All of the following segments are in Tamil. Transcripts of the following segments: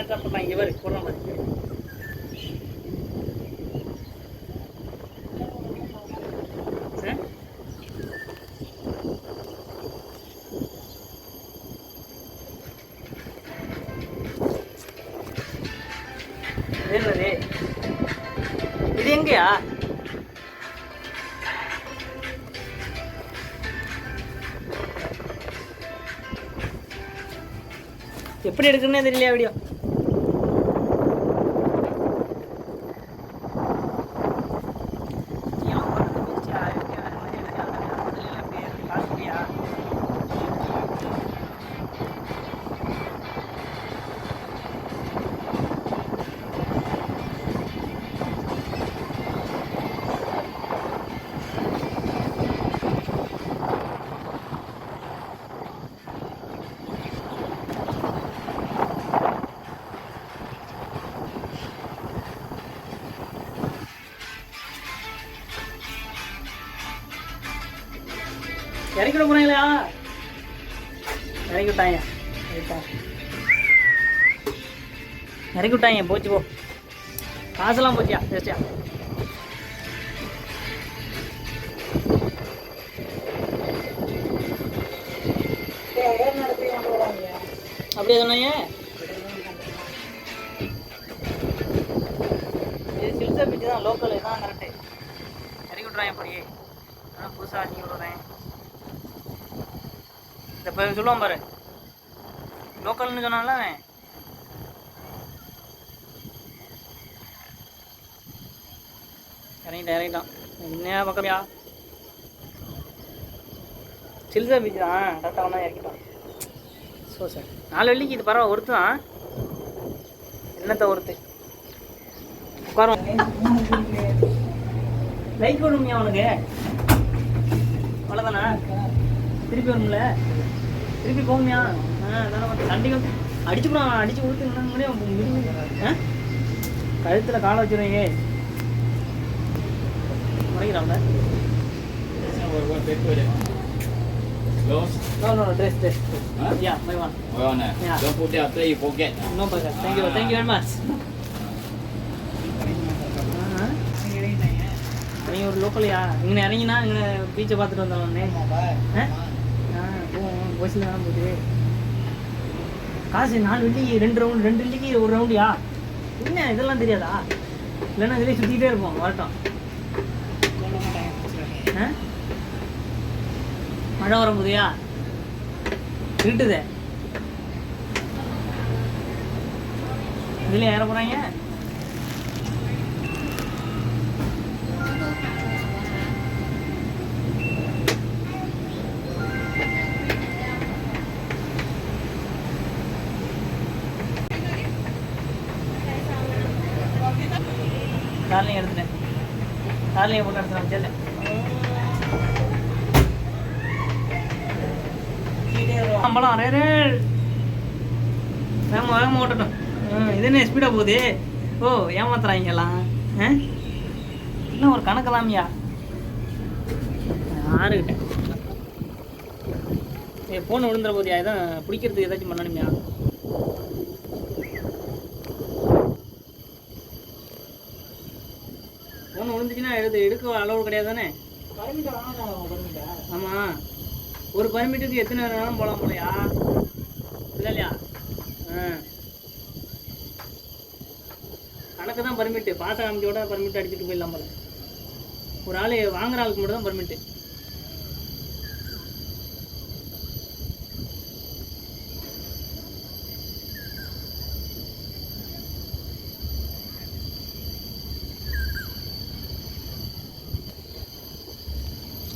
என்னத்த பண்ணலாம் இங்கே வரு இது இது எங்கயா? எப்படி எடுக்கணும்னே தெரியலையா வீடியோ இறக்கி விட போறாங்களா இறக்கி விட்டாங்க. இறக்கி விட்டாங்க போச்சு போ. காசெல்லாம் போச்சியா ஜஸ்டியா அப்படியே சொன்னாங்க. இது சில்சா பீச் தான் லோக்கல் இதான் கரெக்டு இறக்கி விட்றாங்க அப்படியே. ஆனால் புதுசாக அடிக்க விட்றேன். இந்த இப்போ சொல்லுவான் பாரு. லோக்கல்னு சொன்னால அவன். இறங்கிட்டான் இறங்கிட்டான். என்ன பக்கம்யா? சில்சா பீச் தான். கரெக்டாக தான் இறக்கிட்டான். So sir. நாலு வெள்ளிக்கு இது பரவாயில்ல ஒருத்து தான். என்னத்த ஒருத்து? உட்காரும் லைக் போடுமியா அவனுக்கு அவ்வளோதானா திருப்பி வரும்ல திருப்பி போகுமியா சண்டைக்கு வந்து அடிச்சு கூட அடிச்சு கொடுத்து ஆ கழுத்தில் காலை வச்சுருவீங்க முறைக்கிறான்ல Close. No no dress dress Huh? Yeah my one Hold on. eh. Yeah. Don't put it after you forget. No burger thank you thank you very much நீ ஒரு லோக்கலையா இங்கே இறங்கினா இங்கே பீச்சை பார்த்துட்டு வந்தோடனே ஆ போவோம் பஸ்ஸில் தான் போகுது காசு நாலு வெள்ளிக்கு ரெண்டு ரவுண்டு ரெண்டு வெள்ளிக்கு ஒரு ரவுண்டியா என்ன இதெல்லாம் தெரியாதா? இல்லைன்னா இதுலேயே சுற்றிக்கிட்டே இருப்போம் வரட்டும். ஆ? மழை வரும்போதுயா இருட்டுதே. இதில் ஏற போகிறாங்க காலையும் எடுத்துட்டேன். காலையும் போட்டு எடுத்துட்டேன் செல்ல சம்பளம் அரே ரே வேகமாக வேகமாக ஓட்டட்டும். இது என்ன ஸ்பீடாக போகுது? ஓ ஏமாத்துறாங்கலாம் ஆ? இன்னும் ஒரு கணக்கலாமியா யாருக்கிட்ட ஏ ஃபோன் விழுந்துற போதியா இதான் பிடிக்கிறதுக்கு ஏதாச்சும் பண்ணணுமியா. தான் எழுது? எடுக்க அளவு கிடையாது தானே ஆமாம் ஒரு பர்மிட்டுக்கு எத்தனை வேணாலும் போகலாம் போலையா? இல்லையா? ஆ. கணக்கு தான் பர்மிட்டு பாச காமிச்சோட பர்மிட் அடிச்சுட்டு போயிடலாம் போல. ஒரு ஆள் வாங்குற ஆளுக்கு மட்டும் தான் பர்மிட்டு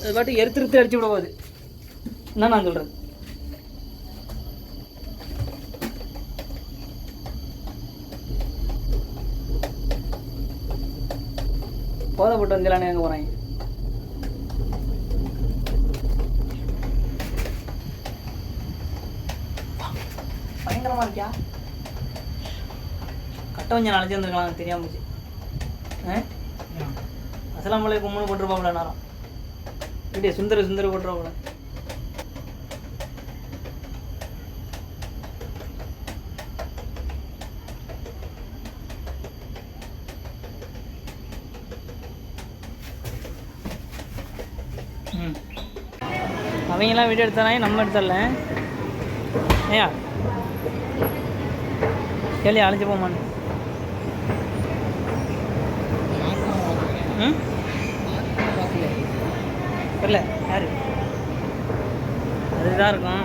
அது பாட்டு எருத்து எடுத்து அடிச்சு விட போகுது என்ன நான் சொல்கிறேன் போதைப்பட்டு வந்தலான்னு எங்கே போகிறாங்க பயங்கரமாக இருக்கியா? கட்ட கொஞ்சம் நாளைக்கு வந்துருக்கலாம் தெரியாம போச்சு. ஆ? அஸ்லாம் வலைக்கும் போட்டுருப்பாங்களே நேரம் அப்படியே சுந்தர சுந்தர ஓடுறவங்கள அவங்கெல்லாம் வீடியோ எடுத்தானே? நம்ம எடுத்துடல ஏயா கேள்வி அழைச்சி போமான்னு ம்? தெரியல யாரு? அதுதான் இருக்கும்.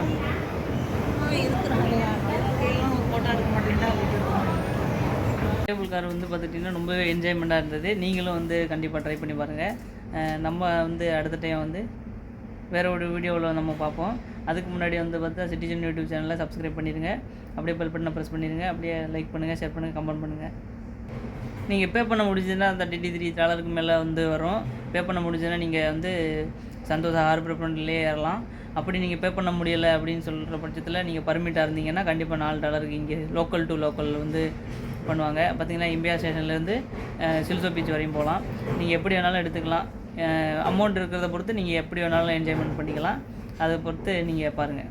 டேபிள் கார் வந்து பார்த்துட்டிங்கன்னா ரொம்பவே என்ஜாய்மெண்ட்டாக இருந்தது. நீங்களும் வந்து கண்டிப்பாக ட்ரை பண்ணி பாருங்கள் நம்ம வந்து அடுத்த டைம் வந்து வேறு ஒரு வீடியோவில் நம்ம பார்ப்போம். அதுக்கு முன்னாடி வந்து பார்த்தா சிட்டிசன் யூடியூப் சேனலில் சப்ஸ்கிரைப் பண்ணிடுங்க அப்படியே பெல் பட்டனை ப்ரெஸ் பண்ணிடுங்க அப்படியே லைக் பண்ணுங்கள் ஷேர் பண்ணுங்கள் கமெண்ட் பண்ணுங்கள் நீங்கள் பே பண்ண முடிஞ்சதுன்னா அந்த டிடி த்ரீ டாலருக்கு மேலே வந்து வரும். பே பண்ண முடிஞ்சதுன்னா நீங்கள் வந்து சந்தோஷம் ஹார்பர் ஃப்ரெண்ட்லேயே ஏறலாம். அப்படி நீங்கள் பே பண்ண முடியலை அப்படின்னு சொல்கிற பட்சத்தில் நீங்கள் பர்மிட்டாக இருந்தீங்கன்னா கண்டிப்பாக நாலு டாலருக்கு இங்கே லோக்கல் டு லோக்கல் வந்து பண்ணுவாங்க. பார்த்தீங்கன்னா இம்பியா ஸ்டேஷன்லேருந்து சில்சோ பீச் வரையும் போகலாம். நீங்கள் எப்படி வேணாலும் எடுத்துக்கலாம். அமௌண்ட் இருக்கிறத பொறுத்து நீங்கள் எப்படி வேணாலும் என்ஜாய்மெண்ட் பண்ணிக்கலாம். அதை பொறுத்து நீங்கள் பாருங்கள்